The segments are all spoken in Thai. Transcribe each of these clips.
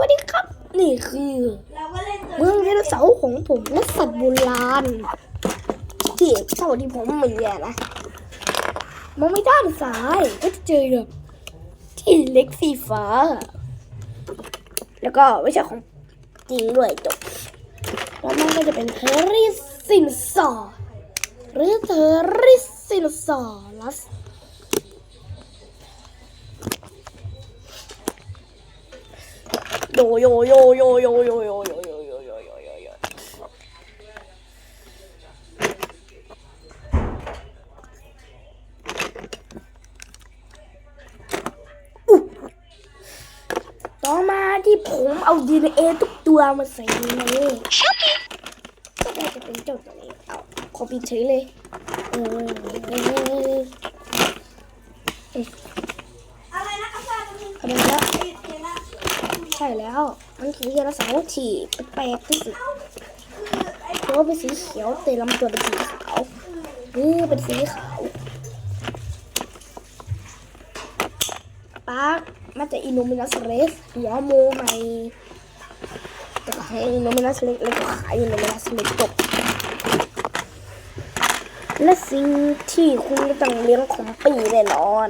วัสดีครับ นี่คือเมืองไดโนเสาร์ของผมและสัตว์โบราณที่เท่าที่ผมมีอะนะมองไม่ด้านซ้ายก็จะเจอแบบที่เล็กสีฟ้า แล้วก็ไม่ใช่ของจริงด้วยจบแล้วมันก็จะเป็นเทอริสินซอหรือเทอริสินซอรัส โยโยโยโยโยโยโยโยโยโยโยโยโยโยต่อมาที่ผมเอา DNA ทุกตัวมาใส่ในนี้ก็น่าจะเป็นเจ้าตัวนี้เอาคอปีเฉยเลยเอออะไรนะอาจารย์มันเอาไปแล้วติดเลยนะ ใช่แล้ว มันคือไดโนเสาร์ที่แปลกที่สุดตัวเป็นสีเขียวแต่ลำตัวเป็นสีขาวนี่เป็นสีขาวปาร์คมาจากอินโนมินัสเรสหัวโมใหม่แต่ก็ให้อินโนมินัสเล็กแล้วก็ขายอินโนมินัสเล็กจบและสิ่งที่คุณต้องเลี้ยงของปีแน่นอน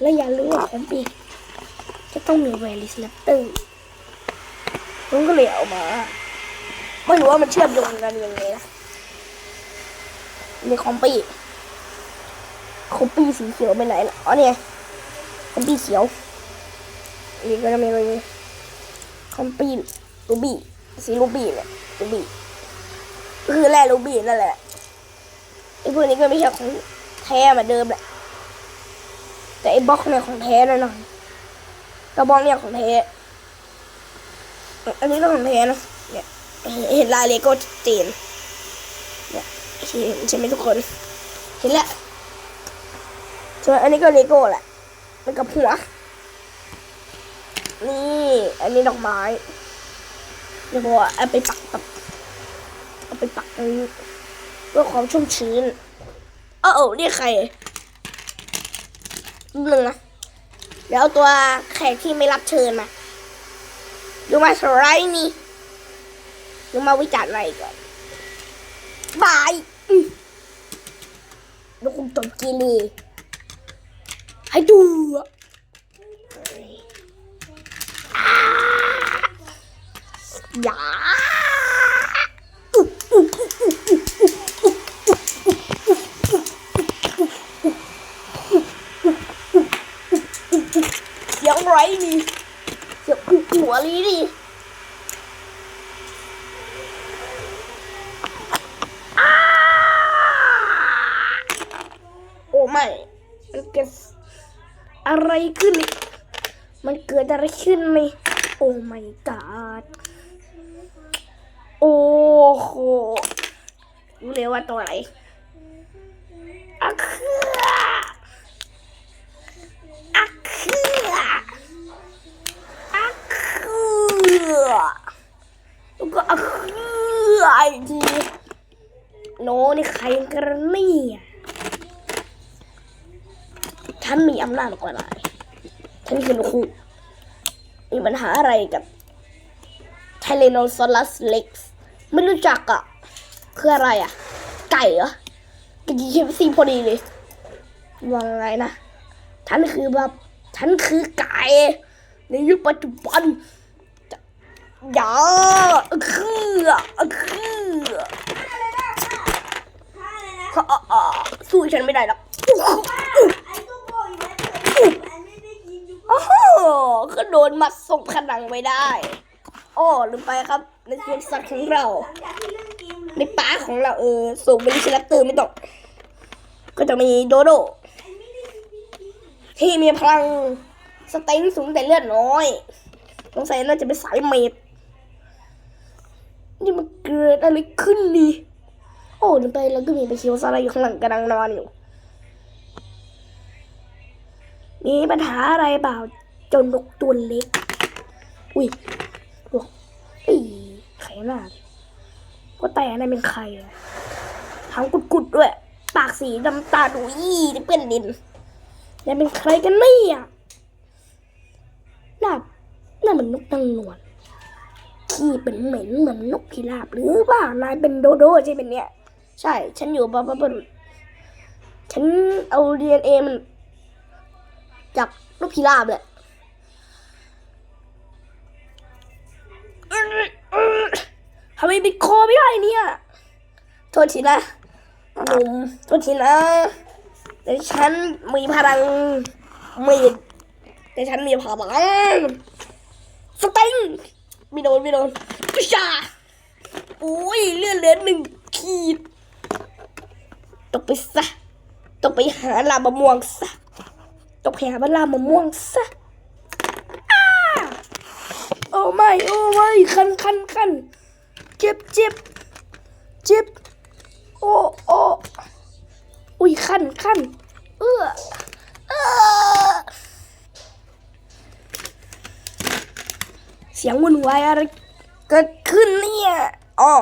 และอย่าลืมของปี ต้องมีเวลิสแรปเตอร์ผมก็เลยเอามาไม่รู้ว่ามันเชื่อมโยงกันยังไงนะในคอมปี้คอมปี้สีเขียวไปไหนล่ะอ๋อเนี่ยคอมปี้เขียวนี่ก็จะมีอะไรคอมปี้รูบี้สีรูบี้เนี่ยรูบี้ก็คือแร่รูบี้นั่นแหละไอ้พวกนี้ก็ไม่ใช่ของแท้เหมือนเดิมแหละแต่ไอ้บล็อกเนี่ยของแท้แน่นอน กระบองเนี่ยของแท้อันนี้ก็ของแท้นะเนี่ยเห็นลายเลโก้เจนเนี่ยเห็นใช่ไหมทุกคน เห็นแล้วส่วนอันนี้ก็เลโก้แหละมันกับหัวนี่อันนี้ดอกไม้เดี๋ยวบอกว่าเอาไปปักปักเอาไปปักตรงนี้เพื่อความชุ่มชื้นเอ้าเอ้านี่ใครหนึ่งนะ เดี๋ยวเอาตัวแขกที่ไม่รับเชิญมาดูมาสไลด์นี่ดูมาวิจารณ์อะไรก่อนบายดูคุณจมกีรีให้ดูอะอ่าอย่าอุ๊บอุ๊บอุ๊บอุ๊บอุ๊บ เสียงไรนี่เสียบหัวลีนี่อ้าโอ้ไม่มันเกิดอะไรขึ้น มันเกิดอะไรขึ้นนี่โอ้ไม่กาดโอ้โหรู้เลยว่าตัวอะไร นี่ใครกันเนี่ยฉันมีอำนาจกว่านายฉันคือนกคู่มีปัญหาอะไรกับไทเลโนซอลัสเล็กซ์ไม่รู้จักอะคืออะไรอะไก่เหรอกินเคฟซีพอดีเลยว่าไงนะฉันคือแบบฉันคือไก่ในยุคปัจจุบันอย่าคือคือ สู้ฉันไม่ได้หรอกไอ้ตัวโบอยู่แล้วอันไม่ได้ยินอยู่โอ้โหก็โดนมัดส่งผนังไว้ได้อ้อลืมไปครับ ในสวนสัตว์ของเราหลังจากที่เล่นเกมเลยในป่าของเราเออสูงเป็นชิลัตเตอร์ไม่ตกก็จะมีโดโด ที่มีพลังสเต็งสูงแต่เลือดน้อยสงสัยน่าจะเป็นสายเมดนี่มันเกิดอะไรขึ้นนี่ โอ้ลืมไปแล้วก็มีไปคิวซาร่าอยู่ข้างหลังกำลังนอนอยู่ มีปัญหาอะไรเปล่าจนนกตัวเล็ก อุ้ยบอกอีใครน่าก็แต่นั่นเป็นใครอะทางกุดๆด้วย ปากสีดำตาดูยี่ที่เป็นดินนั่นเป็นใครกันเนี่ยน่าหน่าเหมือนนกนางนวลขี้เป็นเหม็นเหมือนนกพิราบหรือว่านายเป็นโดโดใช่เป็นเนี่ย ใช่ ฉันอยู่บาบาบรุษฉันเอาดีเอ็นเอมันจากนกพิราบแหละทำไมเป็นคอไม่ได้เนี่ย โทษทีนะหนุ่มโทษทีนะแต่ฉันมีพลังมีดแต่ฉันมีพลังสติงไม่โดนไม่โดนปิชาโอ้ยเลื่อนเหลือหนึ่งขีด ตกไปซะตกไปหาลามะม่วงซะตกไปหาบลามะม่วงซะอ้าโอ้ไม่โอ้ไม่คันคันคันเจ็บเจ็บเจ็บโอ้โอ้อุ้ยขั้นขั้นเออเออเสียงวุ่นวายอะไรเกิดขึ้นเนี่ยอ๋อ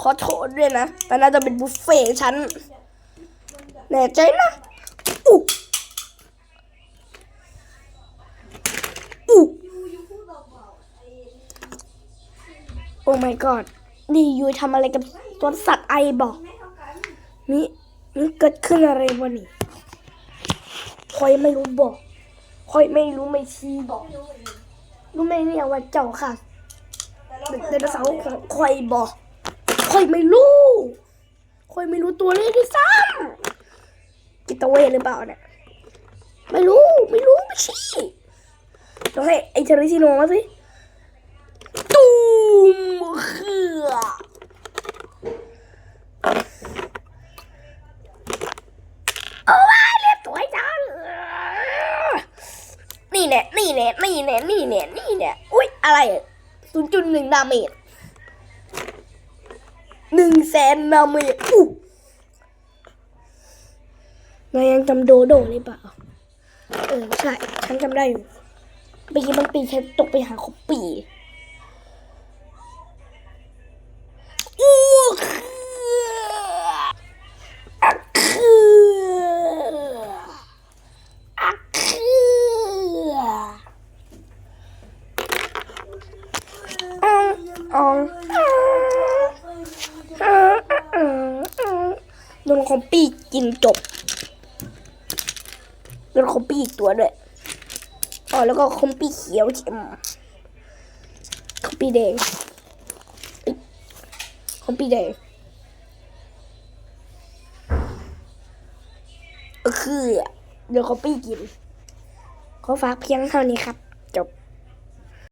ขอโทษด้วยนะแต่น่าจะเป็นบุฟเฟ่ต์ฉัน แน่ใจนะอู้อู้โอ้ my god นี่ยูทำอะไรกับตัวสัตว์ไอบอกนี่นี่เกิดขึ้นอะไรวะนี่คอยไม่รู้บอกคอยไม่รู้ไม่ชี้บอกรู้ไหมเนี่ยว่าเจ้าค่ะเป็นไดนเสาร์ของคอยบอกคอยไม่รู้คอยไม่รู้ตัวเลขที่ซ้ำ กิตเวทหรือเปล่าเนี่ยไม่รู้ไม่รู้ไม่ชี้ต้องให้ไอ้เทริซิโนมาสิตูมคือโอ้ยเรียบสวยจังนี่แน่นี่แน่นี่แน่นี่แน่นี่แน่อุ้ยอะไรศูนย์จุดหนึ่งดาเมจหนึ่งแสนดาเมจอู้ นายยังจำโดโดได้เปล่า เออใช่ ฉันจำได้อยู่ปีบางปีฉันตกไปหาคอปปีอู้คืออะคืออะคืออองอองโดนคอมปี้กินจบ แล้วคอมปี้อีกตัวด้วยอ๋อแล้วก็คอมปี้เขียวเข็มคอมปี้แดงคอมปี้แดงก็คือเดี๋ยวคอมปี้กิน ขอฝากเพียงเท่านี้ครับ